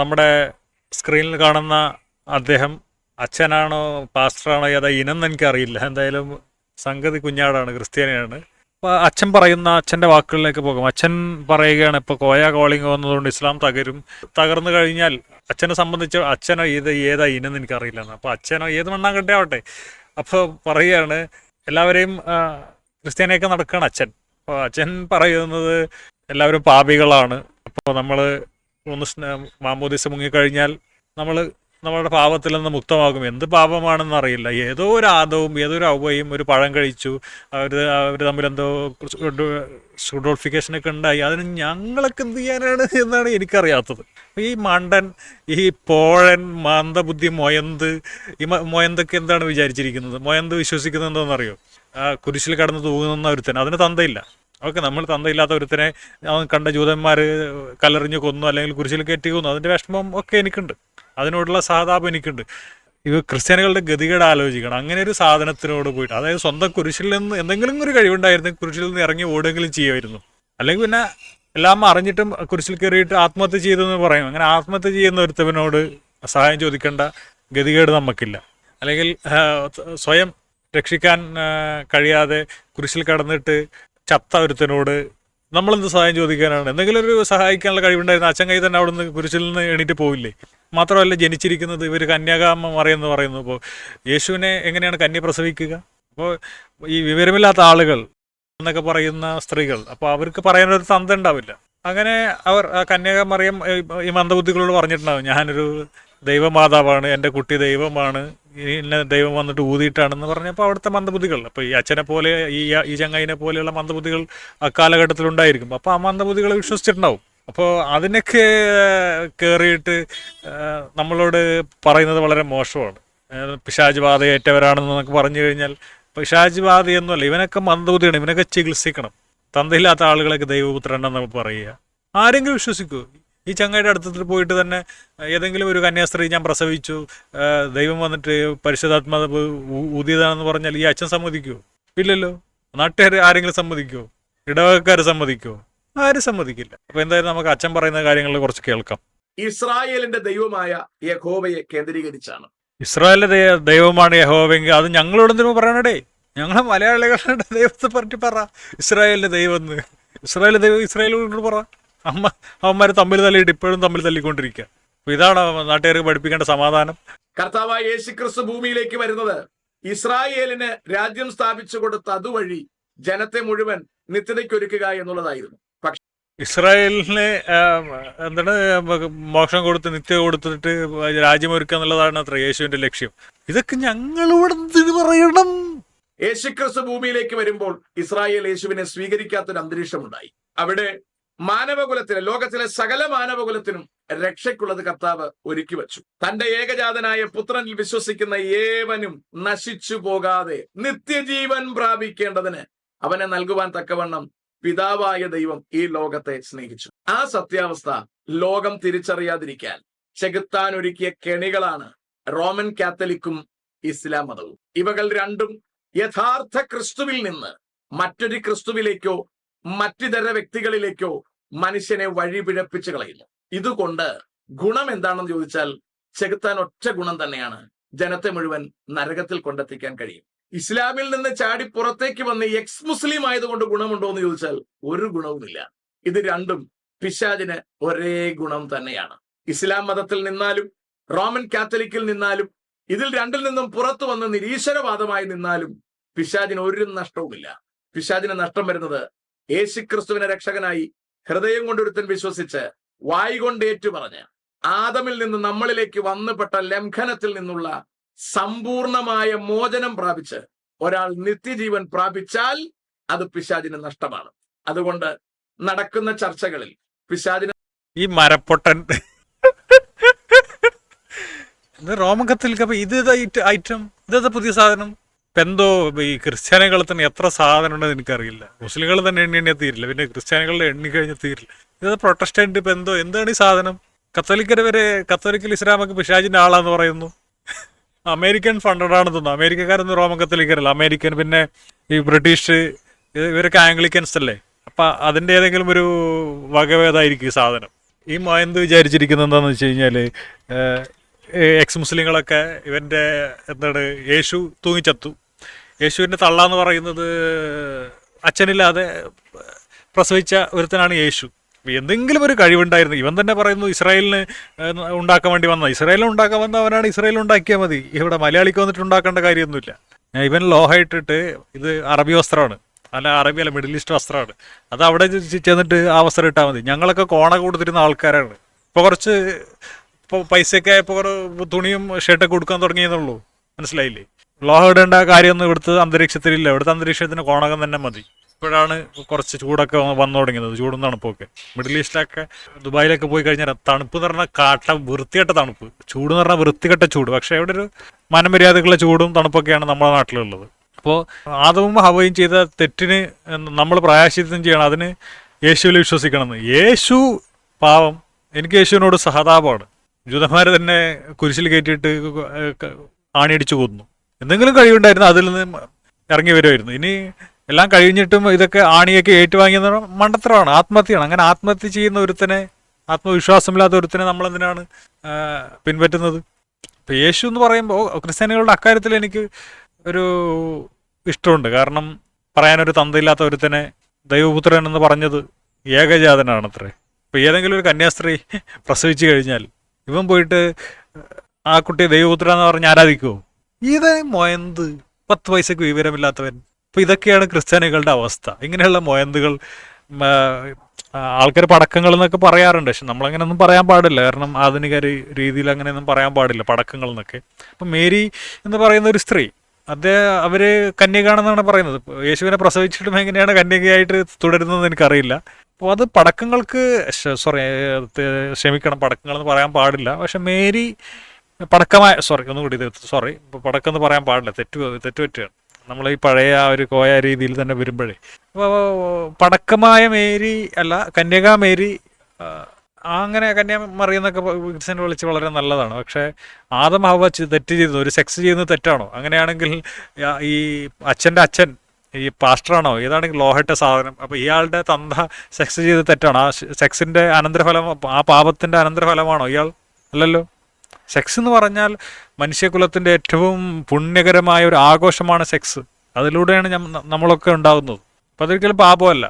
നമ്മുടെ സ്ക്രീനിൽ കാണുന്ന അദ്ദേഹം അച്ഛനാണോ പാസ്റ്ററാണോ ഏതാ ഇനം എനിക്കറിയില്ല. എന്തായാലും സംഗതി കുഞ്ഞാടാണ് ക്രിസ്ത്യാനിയാണ്. അപ്പോൾ അച്ഛൻ പറയുന്ന അച്ഛന്റെ വാക്കുകളിലേക്ക് പോകും. അച്ഛൻ പറയുകയാണ് ഇപ്പോൾ കോയ കോളിംഗ് വന്നതുകൊണ്ട് ഇസ്ലാം തകരും. തകർന്നു കഴിഞ്ഞാൽ അച്ഛനെ സംബന്ധിച്ച് അച്ഛനോ ഇത് ഏതാ ഇനം എനിക്കറിയില്ല അപ്പോൾ അച്ഛനോ ഏത് മണ്ണാൻ ആവട്ടെ. അപ്പോൾ പറയുകയാണ് എല്ലാവരെയും ക്രിസ്ത്യാനിയൊക്കെ നടക്കുകയാണ് അച്ഛൻ. അപ്പോൾ അച്ഛൻ പറയുന്നത് എല്ലാവരും പാപികളാണ്. അപ്പോൾ നമ്മൾ ഒന്ന് മാമോദിസ മുങ്ങിക്കഴിഞ്ഞാൽ നമ്മൾ നമ്മളുടെ പാപത്തിൽ നിന്ന് മുക്തമാകും. എന്ത് പാപമാണെന്ന് അറിയില്ല. ഏതോ ഒരു ആദവും ഏതോ ഒരു ഔവയും ഒരു പഴം കഴിച്ചു. അവർ അവർ തമ്മിൽ എന്തോ സുഡോൾഫിക്കേഷനൊക്കെ ഉണ്ടായി. അതിന് ഞങ്ങളൊക്കെ എന്ത് ചെയ്യാനാണ് എന്നാണ് എനിക്കറിയാത്തത്. ഈ മണ്ടൻ ഈ പോഴൻ മന്ദബുദ്ധി മൊയന്ത് ഈ മൊയന്തൊക്കെ എന്താണ് വിചാരിച്ചിരിക്കുന്നത്? മൊയന്ത് വിശ്വസിക്കുന്നത് എന്താണെന്നറിയോ? കുരിശിൽ കടന്ന് തൂങ്ങുന്ന ഒരുത്തൻ. അതിന് തന്തയില്ല. ഓക്കെ നമ്മൾ തന്തയില്ലാത്ത ഒരുത്തനെ കണ്ട ജൂതന്മാർ കല്ലെറിഞ്ഞ് കൊന്നു അല്ലെങ്കിൽ കുരിശിൽ കയറ്റി കൊന്നു. അതിന്റെ വിഷമം ഒക്കെ എനിക്കുണ്ട്. അതിനോടുള്ള സഹതാപം എനിക്കുണ്ട്. ഇവ ക്രിസ്ത്യാനികളുടെ ഗതികേട് ആലോചിക്കണം. അങ്ങനെ ഒരു സാധനത്തിനോട് പോയിട്ട് അതായത് സ്വന്തം കുരിശിൽ നിന്ന് എന്തെങ്കിലും ഒരു കഴിവുണ്ടായിരുന്നെങ്കിൽ കുരിശിൽ നിന്ന് ഇറങ്ങി ഓടുകയെങ്കിലും ചെയ്യുമായിരുന്നു. അല്ലെങ്കിൽ പിന്നെ എല്ലാം അറിഞ്ഞിട്ടും കുരിശിൽ കയറിയിട്ട് ആത്മഹത്യ ചെയ്തെന്ന് പറയും. അങ്ങനെ ആത്മഹത്യ ചെയ്യുന്ന ഒരുത്തവനോട് സഹായം ചോദിക്കേണ്ട ഗതികേട് നമുക്കില്ല. അല്ലെങ്കിൽ സ്വയം രക്ഷിക്കാൻ കഴിയാതെ കുരിശിൽ കടന്നിട്ട് ചത്ത ഒരുത്തനോട് നമ്മളെന്ത് സഹായം ചോദിക്കാനാണ്? എന്തെങ്കിലും ഒരു സഹായിക്കാനുള്ള കഴിവുണ്ടായിരുന്ന അച്ഛൻ കൈ തന്നെ അവിടെ നിന്ന് കുരിശിൽ നിന്ന് എണീറ്റ് പോവില്ലേ? മാത്രമല്ല ജനിച്ചിരിക്കുന്നത് ഇവർ കന്യാകാമ മറിയെന്ന് പറയുന്നു. അപ്പോൾ യേശുവിനെ എങ്ങനെയാണ് കന്യ പ്രസവിക്കുക? അപ്പോൾ ഈ വിവരമില്ലാത്ത ആളുകൾ എന്നൊക്കെ പറയുന്ന സ്ത്രീകൾ അപ്പോൾ അവർക്ക് പറയാനൊരു തന്ത ഉണ്ടാവില്ല. അങ്ങനെ അവർ കന്യാകുമറിയം ഈ മന്ദബുദ്ധികളോട് പറഞ്ഞിട്ടുണ്ടാവും. ഞാനൊരു ദൈവമാതാവാണ് എന്റെ കുട്ടി ദൈവമാണ് ഇന്ന ദൈവം വന്നിട്ട് ഊതിയിട്ടാണെന്ന് പറഞ്ഞപ്പോൾ അവിടുത്തെ മന്ദബുദ്ധികൾ അപ്പോൾ ഈ അച്ഛനെ പോലെ ഈ ഈ ചങ്ങായിനെ പോലെയുള്ള മന്ദബുദ്ധികൾ അക്കാലഘട്ടത്തിലുണ്ടായിരിക്കും അപ്പോൾ ആ മന്ദബുദ്ധികൾ വിശ്വസിച്ചിട്ടുണ്ടാവും. അപ്പോൾ അതിനൊക്കെ കയറിയിട്ട് നമ്മളോട് പറയുന്നത് വളരെ മോശമാണ്. പിശാജ് ബാധയേറ്റവരാണെന്നൊക്കെ പറഞ്ഞു കഴിഞ്ഞാൽ പിശാജ് ബാധയൊന്നുമല്ല ഇവനൊക്കെ മന്ദബുദ്ധിയാണ് ഇവനൊക്കെ ചികിത്സിക്കണം. തന്തയില്ലാത്ത ആളുകളൊക്കെ ദൈവപുത്രൻ എന്ന് പറയുക. ആരെങ്കിലും വിശ്വസിക്കൂ. ഈ ചങ്ങയുടെ അടുത്തത്തിൽ പോയിട്ട് തന്നെ ഏതെങ്കിലും ഒരു കന്യാസ്ത്രീ ഞാൻ പ്രസവിച്ചു ദൈവം വന്നിട്ട് പരിശുദ്ധാത്മാവ് ഊ- ഊതിയതാണെന്ന് പറഞ്ഞാൽ ഈ അച്ഛൻ സമ്മതിക്കുമോ ഇല്ലല്ലോ. നാട്ടുകാർ ആരെങ്കിലും സമ്മതിക്കുമോ ഇടവകക്കാർ സമ്മതിക്കുമോ ആരും സമ്മതിക്കില്ല. അപ്പൊ എന്തായാലും നമുക്ക് അച്ഛൻ പറയുന്ന കാര്യങ്ങൾ കുറച്ച് കേൾക്കാം. ഇസ്രായേലിന്റെ ദൈവമായ യഹോവയെ കേന്ദ്രീകരിച്ചാണ്. ഇസ്രായേലിന്റെ ദൈവമാണ് യഹോവെങ്കിൽ അത് ഞങ്ങളോട് എന്തിനു പറയണടേ? ഞങ്ങളെ മലയാളികളുടെ ദൈവത്തെ പറ്റി പറ. ഇസ്രായേലിന്റെ ദൈവം എന്ന്. ഇസ്രായേലിന്റെ ദൈവം ഇസ്രായേലിനോട് പറ. അമ്മ അവന്മാർ തമ്മിൽ തല്ലിയിട്ട് ഇപ്പോഴും തമ്മിൽ തല്ലിക്കൊണ്ടിരിക്കുക അപ്പൊ ഇതാണ് നാട്ടുകാർക്ക് പഠിപ്പിക്കേണ്ട സമാധാനം. കർത്താവായ യേശുക്രിസ്തു ഭൂമിയിലേക്ക് വരുന്നത് ഇസ്രായേലിന് രാജ്യം സ്ഥാപിച്ചു കൊടുത്ത അതുവഴി ജനത്തെ മുഴുവൻ നിത്യതയ്ക്കൊരുക്കുക എന്നുള്ളതായിരുന്നു. പക്ഷെ ഇസ്രായേലിനെ എന്താണ് മോക്ഷം കൊടുത്ത് നിത്യ കൊടുത്തിട്ട് രാജ്യമൊരുക്കുക എന്നുള്ളതാണ് അത്ര യേശുവിന്റെ ലക്ഷ്യം. ഇതൊക്കെ ഞങ്ങളിവിടെ എന്തിനു പറയണം? യേശുക്രിസ്തു ഭൂമിയിലേക്ക് വരുമ്പോൾ ഇസ്രായേൽ യേശുവിനെ സ്വീകരിക്കാത്തൊരു അന്തരീക്ഷമുണ്ടായി. അവിടെ മാനവകുലത്തിന് ലോകത്തിലെ സകല മാനവകുലത്തിനും രക്ഷയ്ക്കുള്ളത് കർത്താവ് ഒരുക്കി വച്ചു. തന്റെ ഏകജാതനായ പുത്രനിൽ വിശ്വസിക്കുന്ന ഏവനും നശിച്ചു പോകാതെ നിത്യജീവൻ പ്രാപിക്കേണ്ടതിന് അവനെ നൽകുവാൻ തക്കവണ്ണം പിതാവായ ദൈവം ഈ ലോകത്തെ സ്നേഹിച്ചു. ആ സത്യാവസ്ഥ ലോകം തിരിച്ചറിയാതിരിക്കാൻ ചെകുത്താൻ ഒരുക്കിയ കെണികളാണ് റോമൻ കാത്തലിക്കും ഇസ്ലാം മതവും. ഇവകൾ രണ്ടും യഥാർത്ഥ ക്രിസ്തുവിൽ നിന്ന് മറ്റൊരു ക്രിസ്തുവിലേക്കോ മറ്റിതര വ്യക്തികളിലേക്കോ മനുഷ്യനെ വഴിപിഴപ്പിച്ച് കളയില്ല ഇതുകൊണ്ട് ഗുണം എന്താണെന്ന് ചോദിച്ചാൽ ചെകുത്താൻ ഒറ്റ ഗുണം തന്നെയാണ്. ജനത്തെ മുഴുവൻ നരകത്തിൽ കൊണ്ടെത്തിക്കാൻ കഴിയും. ഇസ്ലാമിൽ നിന്ന് ചാടി പുറത്തേക്ക് വന്ന് എക്സ് മുസ്ലിം ആയതുകൊണ്ട് ഗുണമുണ്ടോ എന്ന് ചോദിച്ചാൽ ഒരു ഗുണവുമില്ല. ഇത് രണ്ടും പിശാജിന് ഒരേ ഗുണം തന്നെയാണ്. ഇസ്ലാം മതത്തിൽ നിന്നാലും റോമൻ കാത്തലിക്കിൽ നിന്നാലും ഇതിൽ രണ്ടിൽ നിന്നും പുറത്തു വന്ന് നിരീശ്വരവാദമായി നിന്നാലും പിശാജിന് ഒരു നഷ്ടവുമില്ല. പിശാജിന് നഷ്ടം വരുന്നത് യേശുക്രിസ്തുവിനെ രക്ഷകനായി ഹൃദയം കൊണ്ടൊരുത്തൻ വിശ്വസിച്ച് വായി കൊണ്ട് ഏറ്റുപറഞ്ഞ് ആദമിൽ നിന്ന് നമ്മളിലേക്ക് വന്നുപെട്ട ലംഘനത്തിൽ നിന്നുള്ള സമ്പൂർണമായ മോചനം പ്രാപിച്ച് ഒരാൾ നിത്യജീവൻ പ്രാപിച്ചാൽ അത് പിശാചിന് നഷ്ടമാണ്. അതുകൊണ്ട് നടക്കുന്ന ചർച്ചകളിൽ പിശാചിന് ഈ മരപ്പൊട്ടൻ. റോമൻ കത്തലിക്ക് അപ്പൊ ഇത് ഐറ്റം? ഇതേതാ പുതിയ സാധനം? എന്തോ ഈ ക്രിസ്ത്യാനികൾ തന്നെ എത്ര സാധനം ഉണ്ടെന്ന് എനിക്കറിയില്ല. മുസ്ലിങ്ങൾ തന്നെ എണ്ണി എണ്ണിയാൽ തീരില്ല. പിന്നെ ക്രിസ്ത്യാനികളുടെ എണ്ണി കഴിഞ്ഞാൽ തീരില്ല. ഇത് പ്രൊട്ടസ്റ്റന്റ് ഇപ്പൊ എന്തോ എന്താണ് ഈ സാധനം? കത്തോലിക്കര് വരെ കത്തോലിക്കൽ ഇസ്ലാമൊക്കെ പിശാജിന്റെ ആളാന്ന് പറയുന്നു. അമേരിക്കൻ ഫണ്ടഡ് ആണെന്ന് തോന്നുന്നു. അമേരിക്കക്കാരൊന്നും റോമൻ കത്തോലിക്കരല്ല. അമേരിക്കൻ പിന്നെ ഈ ബ്രിട്ടീഷ് ഇവരൊക്കെ ആംഗ്ലിക്കൻസ് അല്ലേ? അപ്പൊ അതിന്റെ ഏതെങ്കിലും ഒരു വകഭേദമായിരിക്കും ഈ സാധനം. ഈ മയന്ത് വിചാരിച്ചിരിക്കുന്നത് എന്താണെന്ന് വെച്ച് കഴിഞ്ഞാൽ എക്സ് മുസ്ലിങ്ങളൊക്കെ ഇവന്റെ എന്താണ് യേശു തൂങ്ങിച്ചത്തു. യേശുവിന്റെ തള്ള എന്ന് പറയുന്നത് അച്ഛനില്ലാതെ പ്രസവിച്ച ഒരുത്തനാണ് യേശു. എന്തെങ്കിലും ഒരു കഴിവുണ്ടായിരുന്നു. ഇവൻ തന്നെ പറയുന്നു ഇസ്രായേലിന് ഉണ്ടാക്കാൻ വേണ്ടി വന്ന ഇസ്രായേലിന് ഉണ്ടാക്കാൻ വന്ന അവനാണ് ഇസ്രായേൽ ഉണ്ടാക്കിയാൽ മതി. ഇവിടെ മലയാളിക്ക് വന്നിട്ട് ഉണ്ടാക്കേണ്ട കാര്യമൊന്നുമില്ല. ഇവൻ ലോഹ ഇട്ടിട്ട് ഇത് അറബി വസ്ത്രമാണ്. അല്ല അറബി അല്ല മിഡിൽ ഈസ്റ്റ് വസ്ത്രമാണ്. അത് അവിടെ ചെന്നിട്ട് ആ വസ്ത്രം ഇട്ടാൽ മതി. ഞങ്ങളൊക്കെ കോണ കൊടുത്തിരുന്ന ആൾക്കാരാണ്. ഇപ്പോൾ കുറച്ച് ഇപ്പോൾ പൈസയൊക്കെ ഇപ്പോൾ തുണിയും ഷർട്ടൊക്കെ കൊടുക്കാൻ തുടങ്ങിയെന്നുള്ളൂ മനസ്സിലായില്ലേ? ലോഹം ഇടേണ്ട കാര്യമൊന്നും ഇവിടുത്തെ അന്തരീക്ഷത്തിലില്ല. ഇവിടുത്തെ അന്തരീക്ഷത്തിന് കോണകം തന്നെ മതി. ഇപ്പോഴാണ് കുറച്ച് ചൂടൊക്കെ വന്നു തുടങ്ങിയത്. ചൂടും തണുപ്പൊക്കെ. മിഡിൽ ഈസ്റ്റിലൊക്കെ ദുബായിലൊക്കെ പോയി കഴിഞ്ഞാൽ തണുപ്പ് എന്ന് പറഞ്ഞാൽ കാട്ട വൃത്തികെട്ട തണുപ്പ്. ചൂട് എന്ന് പറഞ്ഞാൽ വൃത്തികെട്ട ചൂട്. പക്ഷേ ഇവിടെ ഒരു മനമര്യാദകളുടെ ചൂടും തണുപ്പൊക്കെയാണ് നമ്മുടെ നാട്ടിലുള്ളത്. അപ്പോൾ ആദവും ഹവയും ചെയ്ത തെറ്റിന് നമ്മൾ പ്രായശ്ചിത്തം ചെയ്യണം. അതിന് യേശുവിൽ വിശ്വസിക്കണമെന്ന്. യേശു പാവം. എനിക്ക് യേശുവിനോട് സഹതാപമാണ്. ജൂതന്മാർ തന്നെ കുരിശിൽ കയറ്റിയിട്ട് ആണിയടിച്ചു കൊന്നു. എന്തെങ്കിലും കഴിവുണ്ടായിരുന്നു അതിൽ നിന്ന് ഇറങ്ങി വരുമായിരുന്നു. ഇനി എല്ലാം കഴിഞ്ഞിട്ടും ഇതൊക്കെ ആണിയൊക്കെ ഏറ്റുവാങ്ങിയെന്ന് മണ്ടത്തരമാണ് ആത്മഹത്യയാണ്. അങ്ങനെ ആത്മഹത്യ ചെയ്യുന്ന ഒരുത്തനെ ആത്മവിശ്വാസമില്ലാത്ത ഒരുത്തനെ നമ്മൾ എന്തിനാണ് പിൻപറ്റുന്നത്? ഇപ്പം യേശു എന്ന് പറയുമ്പോൾ ക്രിസ്ത്യാനികളുടെ അക്കാര്യത്തിൽ എനിക്ക് ഒരു ഇഷ്ടമുണ്ട്. കാരണം പറയാനൊരു തന്തയില്ലാത്ത ഒരുത്തനെ ദൈവപുത്രൻ എന്ന് പറഞ്ഞത് ഏകജാതനാണ് അത്രേ ഇപ്പം ഏതെങ്കിലും ഒരു കന്യാസ്ത്രീ പ്രസവിച്ചു കഴിഞ്ഞാൽ ഇവൻ പോയിട്ട് ആ കുട്ടിയെ ദൈവപുത്രൻ എന്ന് പറഞ്ഞ് ആരാധിക്കുമോ ഇതേ മൊയന്ത് പത്ത് പൈസക്ക് വിവരമില്ലാത്തവൻ. അപ്പൊ ഇതൊക്കെയാണ് ക്രിസ്ത്യാനികളുടെ അവസ്ഥ. ഇങ്ങനെയുള്ള മൊയന്തുകൾ ആൾക്കാർ പടക്കങ്ങൾ എന്നൊക്കെ പറയാറുണ്ട്. പക്ഷെ നമ്മളങ്ങനെയൊന്നും പറയാൻ പാടില്ല. കാരണം ആധുനിക രീതിയിൽ അങ്ങനെയൊന്നും പറയാൻ പാടില്ല പടക്കങ്ങൾ എന്നൊക്കെ. അപ്പം മേരി എന്ന് പറയുന്ന ഒരു സ്ത്രീ അദ്ദേഹം അവർ കന്യകാണെന്നാണ് പറയുന്നത്. യേശുവിനെ പ്രസവിച്ചിട്ടും എങ്ങനെയാണ് കന്യകയായിട്ട് തുടരുന്നത് എനിക്കറിയില്ല. അപ്പോൾ അത് പടക്കങ്ങൾക്ക് സോറി ക്ഷമിക്കണം പടക്കങ്ങൾ എന്ന് പറയാൻ പാടില്ല. പക്ഷെ മേരി പടക്കമായ സോറി ഒന്നുകൂടി ഇത് സോറി പടക്കം എന്ന് പറയാൻ പാടില്ല തെറ്റ് തെറ്റുപറ്റുകയാണ്. നമ്മൾ ഈ പഴയ ആ ഒരു കോയ രീതിയിൽ തന്നെ വരുമ്പോഴേ. പടക്കമായ മേരി അല്ല കന്യകാ മേരി അങ്ങനെ കന്യാമറി എന്നൊക്കെ ക്രിസ്ത്യനെ വിളിച്ച് വളരെ നല്ലതാണ്. പക്ഷേ ആദം ഹവ തെറ്റ് ചെയ്യുന്നു ഒരു സെക്സ് ചെയ്യുന്നത് തെറ്റാണോ? അങ്ങനെയാണെങ്കിൽ ഈ അച്ഛന്റെ അച്ഛൻ ഈ പാസ്റ്ററാണോ? ഏതാണെങ്കിൽ ലോഹട്ട സാധനം. അപ്പോൾ ഇയാളുടെ തന്ത സെക്സ് ചെയ്ത് തെറ്റാണോ? ആ സെക്സിന്റെ അനന്തരഫലം ആ പാപത്തിന്റെ അനന്തരഫലമാണോ ഇയാൾ? അല്ലല്ലോ? സെക്സ് എന്ന് പറഞ്ഞാൽ മനുഷ്യകുലത്തിന്റെ ഏറ്റവും പുണ്യകരമായ ഒരു ആഘോഷമാണ് സെക്സ്. അതിലൂടെയാണ് നമ്മളൊക്കെ ഉണ്ടാകുന്നത് അപ്പം അതൊരിക്കലും പാപമല്ല.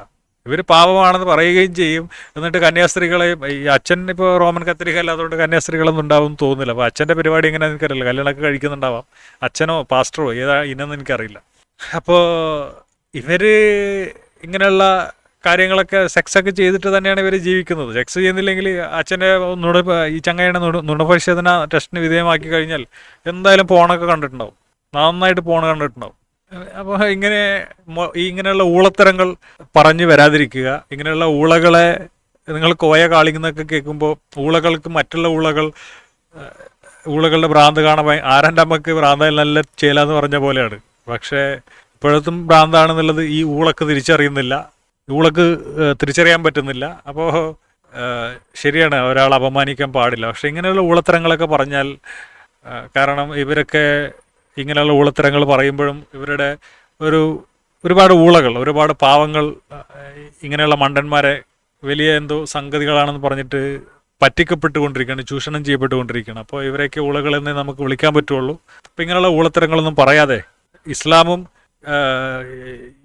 ഇവർ പാപമാണെന്ന് പറയുകയും ചെയ്യും. എന്നിട്ട് കന്യാസ്ത്രീകളെ ഈ അച്ഛൻ ഇപ്പോൾ റോമൻ കത്തരിക അല്ലാത്തതുകൊണ്ട് കന്യാസ്ത്രീകളൊന്നും ഉണ്ടാവും തോന്നുന്നില്ല. അപ്പോൾ അച്ഛന്റെ പരിപാടി എങ്ങനെ എനിക്കറിയില്ല കല്യാണമൊക്കെ കഴിക്കുന്നുണ്ടാവാം. അച്ഛനോ പാസ്റ്ററോ ഏതാ ഇനെന്ന് എനിക്കറിയില്ല. അപ്പോൾ ഇവർ ഇങ്ങനെയുള്ള കാര്യങ്ങളൊക്കെ സെക്സ് ഒക്കെ ചെയ്തിട്ട് തന്നെയാണ് ഇവർ ജീവിക്കുന്നത്. സെക്സ് ചെയ്യുന്നില്ലെങ്കിൽ അച്ഛന്റെ നുണ ഈ ചങ്ങയുടെ നുണ നുണപരിശോധന ടെസ്റ്റിന് വിധേയമാക്കി കഴിഞ്ഞാൽ എന്തായാലും പോണൊക്കെ കണ്ടിട്ടുണ്ടാവും. നന്നായിട്ട് പോണ് കണ്ടിട്ടുണ്ടാവും. അപ്പോൾ ഇങ്ങനെ ഇങ്ങനെയുള്ള ഊളത്തരങ്ങൾ പറഞ്ഞു വരാതിരിക്കുക ഇങ്ങനെയുള്ള ഊളകളെ നിങ്ങൾ കോയ കാളിക്കുന്നൊക്കെ കേൾക്കുമ്പോൾ ഊളകൾക്ക് മറ്റുള്ള ഊളകൾ ഊളകളുടെ ഭ്രാന്ത് കാണാൻ ആരാന്റെ അമ്മയ്ക്ക് ഭ്രാന്ത നല്ല ചേലാന്ന് പറഞ്ഞ പോലെയാണ്. പക്ഷേ ഇപ്പോഴത്തും ഭ്രാന്താണെന്നുള്ളത് ഈ ഊളക്ക് തിരിച്ചറിയുന്നില്ല. ഊളക്ക് ഏഹ്, തിരിച്ചറിയാൻ പറ്റുന്നില്ല. അപ്പോൾ ശരിയാണ് ഒരാൾ അപമാനിക്കാൻ പാടില്ല. പക്ഷെ ഇങ്ങനെയുള്ള ഊളത്തരങ്ങളൊക്കെ പറഞ്ഞാൽ കാരണം ഇവരൊക്കെ ഇങ്ങനെയുള്ള ഊളത്തരങ്ങൾ പറയുമ്പോഴും ഇവരുടെ ഒരു ഒരുപാട് ഊളകൾ ഒരുപാട് പാവങ്ങൾ ഇങ്ങനെയുള്ള മണ്ടന്മാരെ വലിയ എന്തോ സംഗതികളാണെന്ന് പറഞ്ഞിട്ട് പറ്റിക്കപ്പെട്ടുകൊണ്ടിരിക്കുകയാണ് ചൂഷണം ചെയ്യപ്പെട്ടുകൊണ്ടിരിക്കുകയാണ്. അപ്പോൾ ഇവരെയൊക്കെ ഊളകളെന്നേ നമുക്ക് വിളിക്കാൻ പറ്റുള്ളൂ. അപ്പം ഇങ്ങനെയുള്ള ഊളത്തരങ്ങളൊന്നും പറയാതെ ഇസ്ലാമും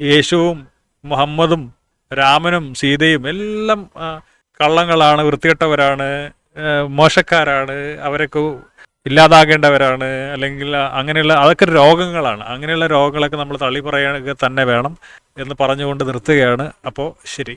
യേശുവും മുഹമ്മദും രാമനും സീതയും എല്ലാം കള്ളങ്ങളാണ് വൃത്തികെട്ടവരാണ് മോശക്കാരാണ് അവരൊക്കെ ഇല്ലാതാകേണ്ടവരാണ് അല്ലെങ്കിൽ അങ്ങനെയുള്ള അതൊക്കെ രോഗങ്ങളാണ്. അങ്ങനെയുള്ള രോഗങ്ങളൊക്കെ നമ്മൾ തള്ളി പറയുക തന്നെ വേണം എന്ന് പറഞ്ഞുകൊണ്ട് നിർത്തുകയാണ്. അപ്പോൾ ശരി.